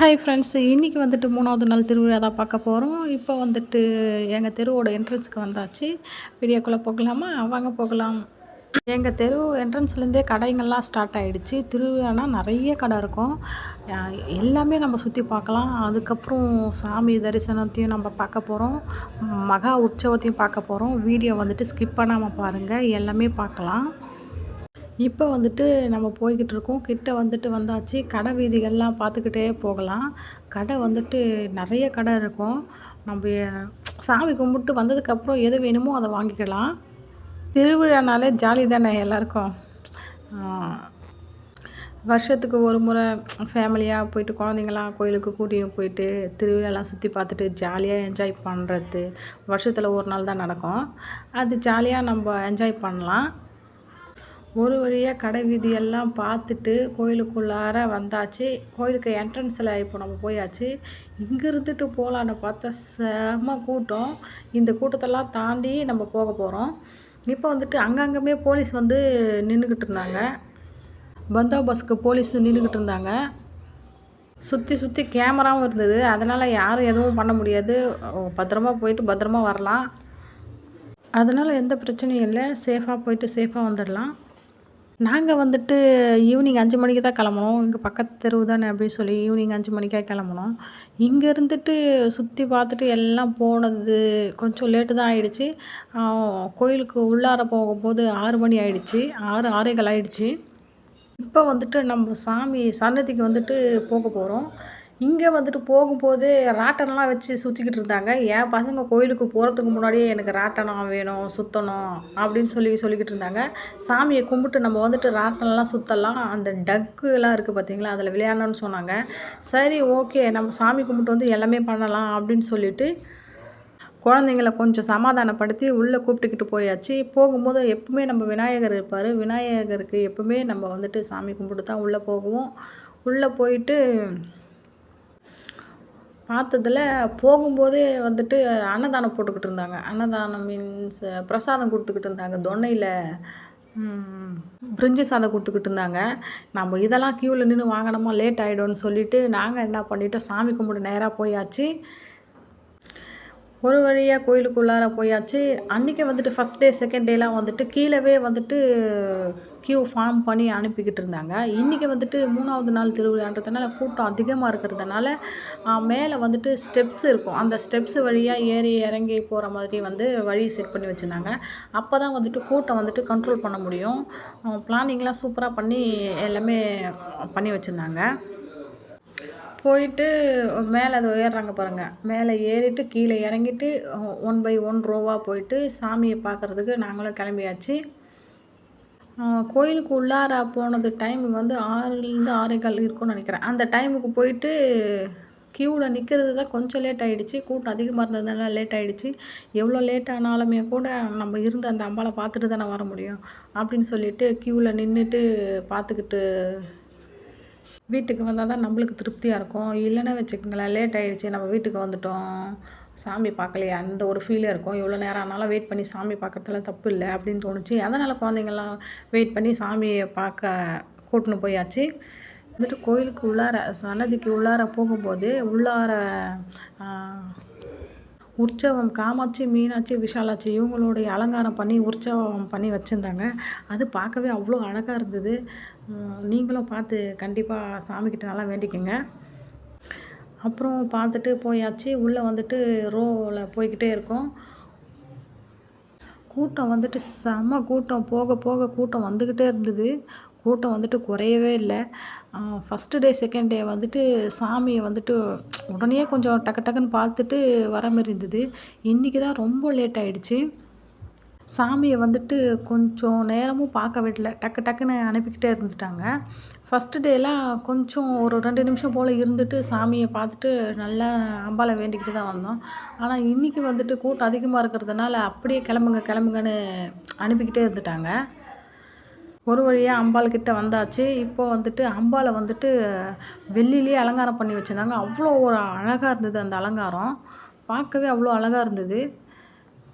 Hi friends இன்றைக்கி வந்துட்டு மூணாவது நாள் திருவிழா தான் பார்க்க போகிறோம் இப்போ வந்துட்டு எங்கள் தெருவோட என்ட்ரன்ஸுக்கு வந்தாச்சு. வீடியோக்குள்ளே போகலாமா? வாங்க போகலாம். எங்கள் தெரு என்ட்ரன்ஸ்லேருந்தே கடைங்கள்லாம் ஸ்டார்ட் ஆகிடுச்சு திருவிழானா நிறைய கடை இருக்கும். எல்லாமே நம்ம சுற்றி பார்க்கலாம். அதுக்கப்புறம் சாமி தரிசனத்தையும் நம்ம பார்க்க போகிறோம் மகா உற்சவத்தையும் பார்க்க போகிறோம் வீடியோ வந்துட்டு ஸ்கிப் பண்ணாமல் பாருங்கள் எல்லாமே பார்க்கலாம். இப்போ வந்துட்டு நம்ம போய்கிட்டு இருக்கோம். கிட்ட வந்துட்டு வந்தாச்சு. கடை வீதிகள்லாம் பார்த்துக்கிட்டே போகலாம். கடை வந்துட்டு நிறைய கடை இருக்கும். நம்ம சாமி கும்பிட்டு வந்ததுக்கப்புறம் எது வேணுமோ அதை வாங்கிக்கலாம். திருவிழானாலே ஜாலி தானே எல்லாருக்கும். வருஷத்துக்கு ஒரு முறை ஃபேமிலியாக போயிட்டு குழந்தைங்களாம் கோயிலுக்கு கூட்டின்னு போயிட்டு திருவிழாலாம் சுற்றி பார்த்துட்டு ஜாலியாக என்ஜாய் பண்ணுறது வருஷத்தில் ஒரு நாள் தான் நடக்கும். அது ஜாலியாக நம்ம என்ஜாய் பண்ணலாம். ஒரு வழியாக கடை வீதியெல்லாம் பார்த்துட்டு கோயிலுக்குள்ளார வந்தாச்சு. கோயிலுக்கு என்ட்ரன்ஸில் இப்போ நம்ம போயாச்சு. இங்கே இருந்துட்டு போகலான்னு பார்த்தா செம கூட்டம். இந்த கூட்டத்தெல்லாம் தாண்டி நம்ம போக போகிறோம் இப்போ வந்துட்டு அங்கங்கமே போலீஸ் வந்து நின்றுக்கிட்டு இருந்தாங்க. பந்தோபஸ்க்கு போலீஸ் நின்றுக்கிட்டு இருந்தாங்க. சுற்றி சுற்றி கேமராவும் இருந்தது. அதனால் யாரும் எதுவும் பண்ண முடியாது. பத்திரமா போயிட்டு பத்திரமா வரலாம். அதனால் எந்த பிரச்சனையும் இல்லை. சேஃபாக போயிட்டு சேஃபாக வந்துடலாம். நாங்கள் வந்துட்டு ஈவினிங் அஞ்சு மணிக்கு தான் கிளம்புனோம். இங்கே பக்கத்து தெருவு தானே அப்படின்னு சொல்லி ஈவினிங் அஞ்சு மணிக்காக கிளம்புனோம். இங்கே இருந்துட்டு சுற்றி பார்த்துட்டு எல்லாம் போனது கொஞ்சம் லேட்டு தான் ஆகிடுச்சி கோயிலுக்கு உள்ளார போகும்போது ஆறு மணி ஆகிடுச்சி ஆறு ஆறேகள் ஆகிடுச்சி இப்போ வந்துட்டு நம்ம சாமி சன்னதிக்கு வந்துட்டு போக போகிறோம் இங்கே வந்துட்டு போகும்போது ராட்டனம்லாம் வச்சு சுற்றிக்கிட்டு இருந்தாங்க. என் பசங்க கோயிலுக்கு போகிறதுக்கு முன்னாடியே எனக்கு ராட்டனம் வேணும் சுற்றணும் அப்படின்னு சொல்லி சொல்லிக்கிட்டு இருந்தாங்க. சாமியை கும்பிட்டு நம்ம வந்துட்டு ராட்டனெலாம் சுற்றலாம் அந்த டக்குலாம் இருக்குது பார்த்தீங்களா அதில் விளையாடணும்னு சொன்னாங்க. சரி ஓகே. நம்ம சாமி கும்பிட்டு வந்து எல்லாமே பண்ணலாம் அப்படின்னு சொல்லிட்டு குழந்தைங்கள கொஞ்சம் சமாதானப்படுத்தி உள்ளே கூப்பிட்டுக்கிட்டு போயாச்சு. போகும்போது எப்பவுமே நம்ம விநாயகர் இருப்பார். விநாயகருக்கு எப்பவுமே நம்ம வந்துட்டு சாமி கும்பிட்டு தான் உள்ளே போகுவோம் உள்ளே போயிட்டு பார்த்ததில் போகும்போதே வந்துட்டு அன்னதானம் போட்டுக்கிட்டு இருந்தாங்க. அன்னதானம் மீன்ஸ் பிரசாதம் கொடுத்துக்கிட்டு இருந்தாங்க. தொன்னையில் பிரிஞ்சு சாதம் கொடுத்துக்கிட்டு இருந்தாங்க. நம்ம இதெல்லாம் க்யூவில் நின்று வாங்கினோமா லேட் ஆகிடும்னு சொல்லிவிட்டு நாங்கள் என்ன பண்ணிவிட்டோம் சாமி கும்பிட்டு நேராக போயாச்சு. ஒரு வழியாக கோயிலுக்குள்ளார போயாச்சு. அன்றைக்கி வந்துட்டு ஃபஸ்ட் டே செகண்ட் டேலாம் வந்துட்டு கீழவே வந்துட்டு க்யூ ஃபார்ம் பண்ணி அனுப்பிக்கிட்டு இருந்தாங்க. இன்றைக்கி வந்துட்டு மூணாவது நாள் திருவிழான்றதுனால கூட்டம் அதிகமாக இருக்கிறதுனால மேலே வந்துட்டு ஸ்டெப்ஸ் இருக்கும். அந்த ஸ்டெப்ஸ் வழியாக ஏறி இறங்கி போகிற மாதிரி வந்து வழி செட் பண்ணி வச்சுருந்தாங்க. அப்போ தான் வந்துட்டு கூட்டம் வந்துட்டு கண்ட்ரோல் பண்ண முடியும். பிளானிங்லாம் சூப்பராக பண்ணி எல்லாமே பண்ணி வச்சுருந்தாங்க. போயிட்டு மேலே அதை ஏறுறாங்க பாருங்கள் மேலே ஏறிட்டு கீழே இறங்கிட்டு ஒன் பை ஒன் ரோவாக போயிட்டு சாமியை பார்க்குறதுக்கு நாங்களும் கிளம்பியாச்சு. கோயிலுக்கு உள்ளார போனது டைமிங் வந்து ஆறுலேருந்து ஆறே கால் இருக்கும்னு நினைக்கிறேன். அந்த டைமுக்கு போயிட்டு க்யூவில் நிற்கிறது தான் கொஞ்சம் லேட் ஆகிடுச்சு கூட்டம் அதிகமாக இருந்ததுனால லேட் ஆகிடுச்சு எவ்வளோ லேட் ஆனாலுமே கூட நம்ம இருந்து அந்த அம்பாவை பார்த்துட்டு தானே வர முடியும் அப்படின்னு சொல்லிட்டு க்யூவில் நின்றுட்டு பார்த்துக்கிட்டு வீட்டுக்கு வந்தால் தான் நம்மளுக்கு திருப்தியாக இருக்கும். இல்லைன்னா வச்சுக்கோங்களேன் லேட் ஆகிடுச்சி நம்ம வீட்டுக்கு வந்துட்டோம். சாமி பார்க்கலையே அந்த ஒரு ஃபீலே இருக்கும். இவ்வளோ நேரம் ஆனாலும் வெயிட் பண்ணி சாமி பார்க்குறதுல தப்பு இல்லை அப்படின்னு தோணுச்சு. அதனால் குழந்தைங்கள்லாம் வெயிட் பண்ணி சாமியை பார்க்க கூட்டின்னு போயாச்சு. வந்துட்டு கோயிலுக்கு உள்ளார சன்னதிக்கு உள்ளார போகும்போது உள்ளார உற்சவம் காமாட்சி மீனாட்சி விஷாலாட்சி இவங்களுடைய அலங்காரம் பண்ணி உற்சவம் பண்ணி வச்சுருந்தாங்க. அது பார்க்கவே அவ்வளோ அழகாக இருந்தது. நீங்களும் பார்த்து கண்டிப்பாக சாமிக்கிட்ட நல்லா வேண்டிக்கோங்க. அப்புறம் பார்த்துட்டு போயாச்சு. உள்ளே வந்துட்டு ரோவில் போய்கிட்டே இருக்கோம். கூட்டம் வந்துட்டு செம்ம கூட்டம். போக போக கூட்டம் வந்துக்கிட்டே இருந்தது. கூட்டம் வந்துட்டு குறையவே இல்லை. ஃபஸ்ட்டு டே செகண்ட் டே வந்துட்டு சாமியை வந்துட்டு உடனே கொஞ்சம் டக்கு டக்குன்னு பார்த்துட்டு வர மாதிரி இருந்தது. இன்றைக்கி தான் ரொம்ப லேட் ஆகிடுச்சு சாமியை வந்துட்டு கொஞ்சம் நேரமும் பார்க்க விடல. டக்கு டக்குன்னு அனுப்பிக்கிட்டே இருந்துட்டாங்க. ஃபஸ்ட்டு டேலாம் கொஞ்சம் ஒரு ரெண்டு நிமிஷம் போல் இருந்துட்டு சாமியை பார்த்துட்டு நல்லா அம்பாலை வேண்டிக்கிட்டு தான் வந்தோம். ஆனால் இன்றைக்கி வந்துட்டு கூட்டம் அதிகமாக இருக்கிறதுனால அப்படியே கிளம்புங்க கிளம்புங்கன்னு அனுப்பிக்கிட்டே இருந்துட்டாங்க. ஒரு வழியாக அம்பாள் கிட்ட வந்தாச்சு. இப்போ வந்துட்டு அம்பாவை வந்துட்டு வெள்ளிலேயே அலங்காரம் பண்ணி வச்சுருந்தாங்க. அவ்வளோ ஒரு அழகாக இருந்தது அந்த அலங்காரம். பார்க்கவே அவ்வளோ அழகாக இருந்தது.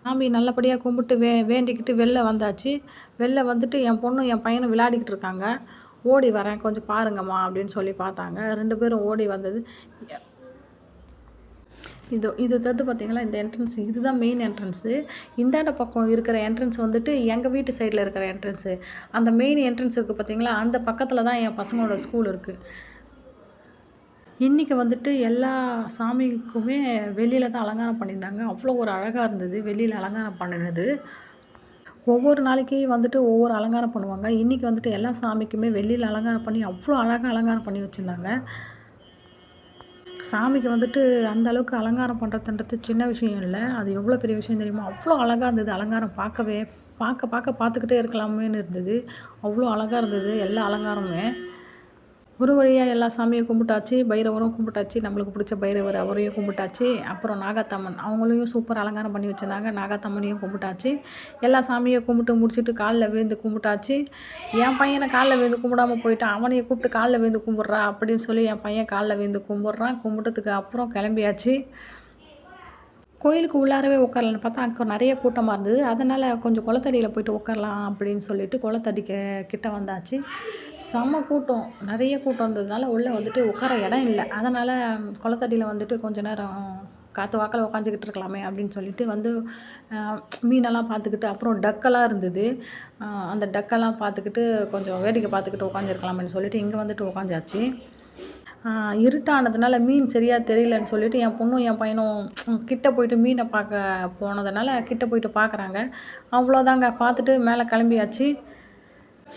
சாமி நல்லபடியாக கும்பிட்டு வே வேண்டிக்கிட்டு வெளில வந்தாச்சு. வெளில வந்துட்டு என் பொண்ணும் என் பையனும் விளையாடிக்கிட்டு இருக்காங்க. ஓடி வரேன் கொஞ்சம் பாருங்கம்மா அப்படின்னு சொல்லி பார்த்தாங்க. ரெண்டு பேரும் ஓடி வந்தது. இது இது தவிர்த்து பார்த்திங்களா இந்த என்ட்ரன்ஸ் இதுதான் மெயின் என்ட்ரன்ஸு இந்தாண்ட பக்கம் இருக்கிற என்ட்ரன்ஸ் வந்துட்டு எங்கள் வீட்டு சைடில் இருக்கிற என்ட்ரன்ஸு அந்த மெயின் என்ட்ரன்ஸ் இருக்குது பார்த்திங்களா அந்த பக்கத்தில் தான் என் பசங்களோட ஸ்கூல் இருக்குது இன்றைக்கி வந்துட்டு எல்லா சாமிக்குமே வெளியில் தான் அலங்காரம் பண்ணியிருந்தாங்க. அவ்வளோ ஒரு அழகாக இருந்தது வெளியில் அலங்காரம் பண்ணினது. ஒவ்வொரு நாளைக்கு வந்துட்டு ஒவ்வொரு அலங்காரம் பண்ணுவாங்க. இன்றைக்கி வந்துட்டு எல்லா சாமிக்குமே வெளியில் அலங்காரம் பண்ணி அவ்வளோ அழகாக அலங்காரம் பண்ணி வச்சுருந்தாங்க. சாமிக்கு வந்துட்டு அந்த அளவுக்கு அலங்காரம் பண்ணுறதுன்றது சின்ன விஷயம் இல்லை. அது எவ்வளோ பெரிய விஷயம் தெரியுமா? அவ்வளோ அழகாக இருந்தது அலங்காரம் பார்க்கவே. பார்க்க பார்க்க பார்த்துக்கிட்டே இருக்கலாமேன்னு இருந்தது. அவ்வளோ அழகாக இருந்தது. எல்லா அலங்காரமுமே. ஒரு வழியாக எல்லா சாமியும் கும்பிட்டாச்சு பைரவரும் கும்பிட்டாச்சு நம்மளுக்கு பிடிச்ச பைரவர் அவரையும் கும்பிட்டாச்சு. அப்புறம் நாகாத்தம்மன் அவங்களையும் சூப்பர் அலங்காரம் பண்ணி வச்சுருந்தாங்க. நாகாத்தம்மனையும் கும்பிட்டாச்சு. எல்லா சாமியும் கும்பிட்டு முடிச்சுட்டு காலில் விழுந்து கும்பிட்டாச்சு. என் பையனை காலில் விழுந்து கும்பிடாம போயிட்டான். அவனையும் கூப்பிட்டு காலில் விழுந்து கும்பிட்றா அப்படின்னு சொல்லி என் பையன் காலில் விழுந்து கும்பிட்றான். கும்பிட்டதுக்கு அப்புறம் கிளம்பியாச்சு. கோயிலுக்கு உள்ளாரவே உட்காரலான்னு பார்த்தா அங்கே நிறைய கூட்டமாக இருந்தது. அதனால் கொஞ்சம் குளத்தடியில் போயிட்டு உட்காரலாம் அப்படின்னு சொல்லிட்டு குளத்தடிக்க கிட்ட வந்தாச்சு. செம்ம கூட்டம். நிறைய கூட்டம் இருந்ததுனால உள்ளே வந்துட்டு உட்கார இடம் இல்லை. அதனால் குளத்தடியில் வந்துட்டு கொஞ்ச நேரம் காற்று வாக்கில் உட்காந்துக்கிட்டு இருக்கலாமே அப்படின்னு சொல்லிட்டு வந்து மீனெல்லாம் பார்த்துக்கிட்டு அப்புறம் டக்கெல்லாம் இருந்தது. அந்த டக்கெல்லாம் பார்த்துக்கிட்டு கொஞ்சம் வேடிக்கை பார்த்துக்கிட்டு உட்காந்துருக்கலாமேன்னு சொல்லிட்டு இங்கே வந்துட்டு உட்காந்தாச்சு இருட்டானதுனால மீன் சரியாக தெரியலன்னு சொல்லிட்டு என் பொண்ணும் என் பையனும் கிட்ட போயிட்டு மீனை பார்க்க போனதுனால கிட்ட போயிட்டு பார்க்குறாங்க. அவ்வளோதாங்க. பார்த்துட்டு மேலே கிளம்பியாச்சு.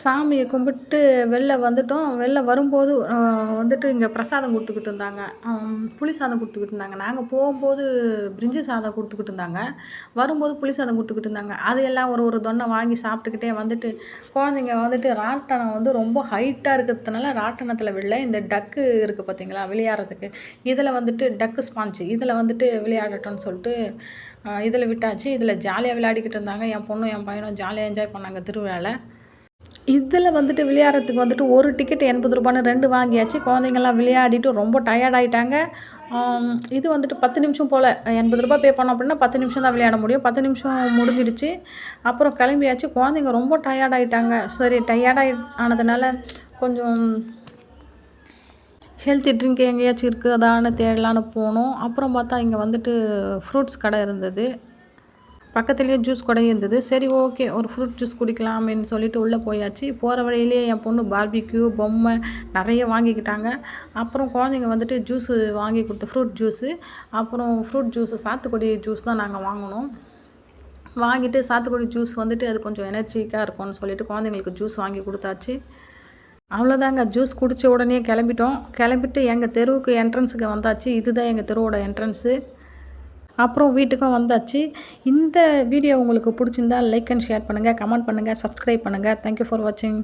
சாமியை கும்பிட்டு வெளில வந்துட்டோம். வெளில வரும்போது வந்துட்டு இங்கே பிரசாதம் கொடுத்துக்கிட்டு இருந்தாங்க. புளி சாதம் கொடுத்துக்கிட்டு இருந்தாங்க. நாங்கள் போகும்போது பிரிஞ்சி சாதம் கொடுத்துக்கிட்டு இருந்தாங்க. வரும்போது புளி சாதம் கொடுத்துக்கிட்டு இருந்தாங்க. அது எல்லாம் ஒரு ஒரு தொண்டை வாங்கி சாப்பிட்டுக்கிட்டே வந்துட்டு குழந்தைங்க வந்துட்டு ராட்டணம் வந்து ரொம்ப ஹைட்டாக இருக்கிறதுனால ராட்டனத்தில் விடல இந்த டக்கு இருக்குது பார்த்தீங்களா விளையாடுறதுக்கு. இதில் வந்துட்டு டக்கு ஸ்பாஞ்சு இதில் வந்துட்டு விளையாடட்டோன்னு சொல்லிட்டு இதில் விட்டாச்சு. இதில் ஜாலியாக விளையாடிக்கிட்டு இருந்தாங்க. என் பொண்ணும் என் பையனும் ஜாலியாக என்ஜாய் பண்ணாங்க திருவிழாவில் இதில் வந்துட்டு விளையாடுறதுக்கு வந்துட்டு ஒரு டிக்கெட் எண்பது ரூபான்னு ரெண்டு வாங்கியாச்சு. குழந்தைங்கள்லாம் விளையாடிட்டு ரொம்ப டயர்ட் ஆகிட்டாங்க இது வந்துட்டு பத்து நிமிஷம் போல். எண்பது ரூபா பே பண்ணோம் அப்படின்னா பத்து நிமிஷம் தான் விளையாட முடியும். பத்து நிமிஷம் முடிஞ்சிடுச்சு. அப்புறம் கிளம்பியாச்சு. குழந்தைங்க ரொம்ப டயர்ட் ஆகிட்டாங்க சரி டயர்டாகி ஆனதுனால கொஞ்சம் ஹெல்த்தி ட்ரிங்க் எங்கேயாச்சும் இருக்குதான்னு தேடலான்னு போனோம். அப்புறம் பார்த்தா இங்கே வந்துட்டு ஃப்ரூட்ஸ் கடை இருந்தது. பக்கத்துலேயே ஜூஸ் கடையும் இருந்தது. சரி ஓகே ஒரு ஃப்ரூட் ஜூஸ் குடிக்கலாம் அப்படின்னு சொல்லிட்டு உள்ளே போயாச்சு. போகிற வழியிலேயே என் பொண்ணு பார்பிக்யூ பொம்மை நிறைய வாங்கிக்கிட்டாங்க. அப்புறம் குழந்தைங்க வந்துட்டு ஜூஸு வாங்கி கொடுத்து ஃப்ரூட் ஜூஸு அப்புறம் ஃப்ரூட் ஜூஸு சாத்துக்குடி ஜூஸ் தான் நாங்கள் வாங்கினோம். வாங்கிட்டு சாத்துக்குடி ஜூஸ் வந்துட்டு அது கொஞ்சம் எனர்ஜிக்காக இருக்கும்னு சொல்லிட்டு குழந்தைங்களுக்கு ஜூஸ் வாங்கி கொடுத்தாச்சு. அவ்வளோதாங்க ஜூஸ் குடித்த உடனே கிளம்பிட்டோம். கிளம்பிட்டு எங்கள் தெருவுக்கு என்ட்ரன்ஸுக்கு வந்தாச்சு. இதுதான் எங்கள் தெருவோட என்ட்ரன்ஸு அப்புறம் வீட்டுக்கும் வந்தாச்சு. இந்த வீடியோ உங்களுக்கு பிடிச்சிருந்தா லைக் அண்ட் ஷேர் பண்ணுங்கள் கமெண்ட் பண்ணுங்கள் சப்ஸ்கிரைப் பண்ணுங்கள் தேங்க்யூ ஃபார் வாட்சிங்